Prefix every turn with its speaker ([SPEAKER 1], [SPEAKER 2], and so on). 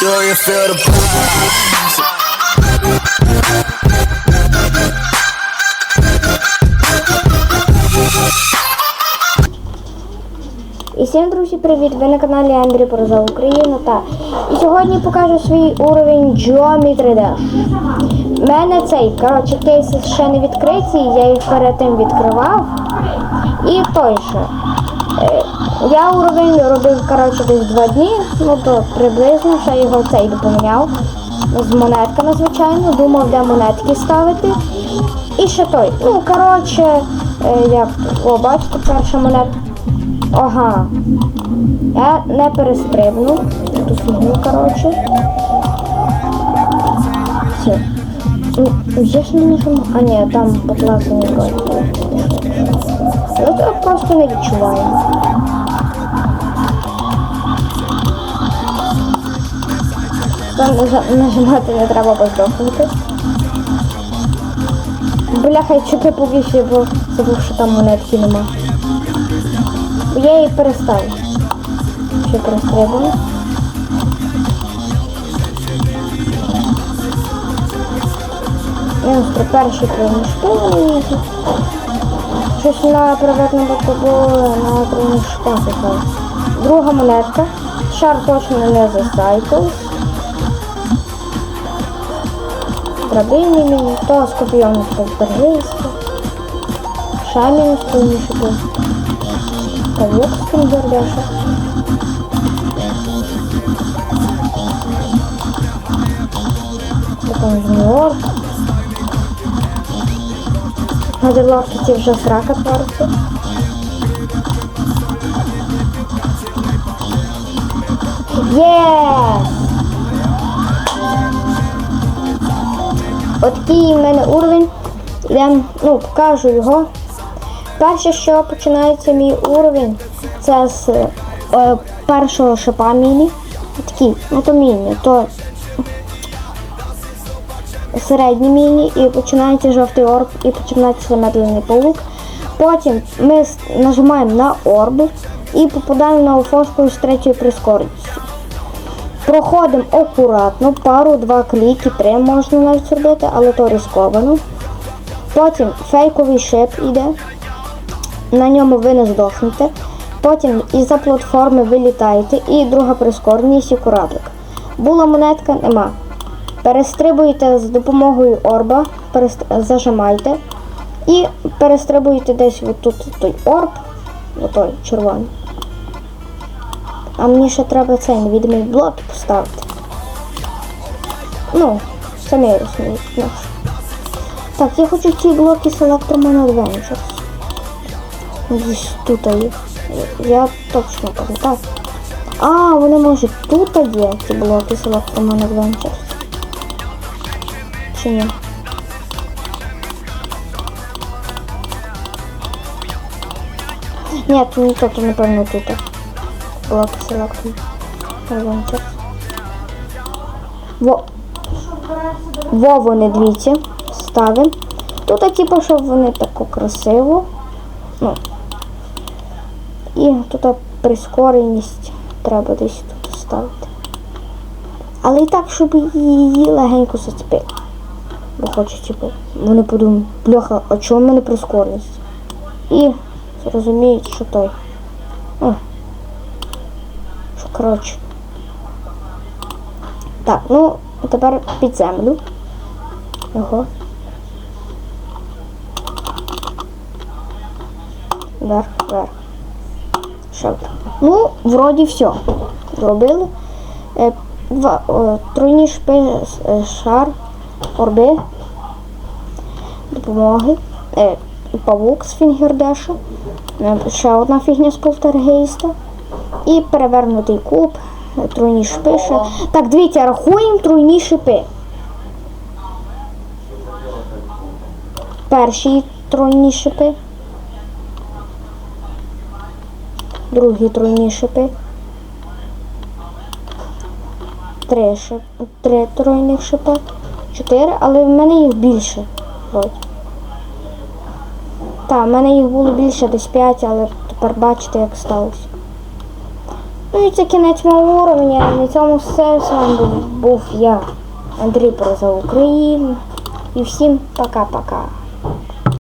[SPEAKER 1] Do you feel the?
[SPEAKER 2] І всім друзі, привіт! Ви на каналі Андрій Порозов Україна та і сьогодні покажу свій уровень Geometry Dash. У мене цей, коротше, кейси ще не відкриті, я їх перед тим відкривав. І той же. Я уровень робив коротше, десь два дні, ну то приблизно, ще його цей допоміняв. З монетками, звичайно, думав, де монетки ставити. І ще той. Ну, коротше, е, як о, бачите, перша монетка. Ага. Я не перестрибнув. Ту фігню, коротше. Все. Ну, Я ж не нажимаю. А ні, там покласані кольця. Я це просто не відчуваю. Нажимати не треба поздохнути. Бляха, я чути повіщу, бо забув, що там монетки нема. Я її переставлю. Ще перестрибую. Мінус при першій приміщенні. Щось на приватному було на приміщенні. Друга монетка. Шар точно не за Драбини мені, то скорпіон збережиська. Ша мінус приміщення. Павук з Кінгердеша. Потім жмурк. На дерловці ці вже срака. Єс! От такий в мене уровень. Я ну, покажу його. Перше, що починається мій уровень, це з е, першого шипа міні. Такий, ну то міні, то середні міні і починається жовтий орб і починається медлений паук. Потім ми нажимаємо на орб і попадаємо на фошку з третьою прискореністю. Проходимо акуратно, пару-два кліки, три можна навіть зробити, але то ризиковано. Потім фейковий шип йде на ньому ви не здохнете. Потім із-за платформи ви літаєте і друга прискореність і кораблик. Була монетка, нема. Перестрибуєте з допомогою орба, перест- зажимайте і перестрибуєте десь отут той орб, отой червоний. А мені ще треба цей невідомий блок поставити. Ну, самі розумієте. наш. Так, я хочу ці блоки Selector Man Adventures. Десь тут їх. Я точно пам'ятаю. А, вони може тут є ці блоки з Electroman Adventures. Чи ні? Ні, тут, напевно тут. З Electroman Adventures. Во. Во вони дивіться. Ставимо. Тут, типу, щоб вони тако красиво. Ну, і тут прискореність треба десь тут ставити. Але і так, щоб її легенько зацепити. Бо хочу, типу, вони подумають, бляха, а чому в мене прискореність? І зрозуміють, що той. О, що коротше. Так, ну, тепер під землю. Його. Вверх, вверх. Шелк. Ну, вроді все. Зробили. Е, два, о, тройні шпи, е, шар, орби, допомоги. Е, павук з фінгердеша. Е, ще одна фігня з полтергейста. І перевернутий куб, тройні шпи. Так, дивіться, рахуємо тройні шипи. Перші тройні шипи. Другі тройні шипи. Три, шип, три тройних шипа. Чотири, але в мене їх більше. Так, в мене їх було більше десь п'ять, але тепер бачите, як сталося. Ну і це кінець мого уровня. На цьому все. З вами був, я, Андрій Про за Україну. І всім пока-пока.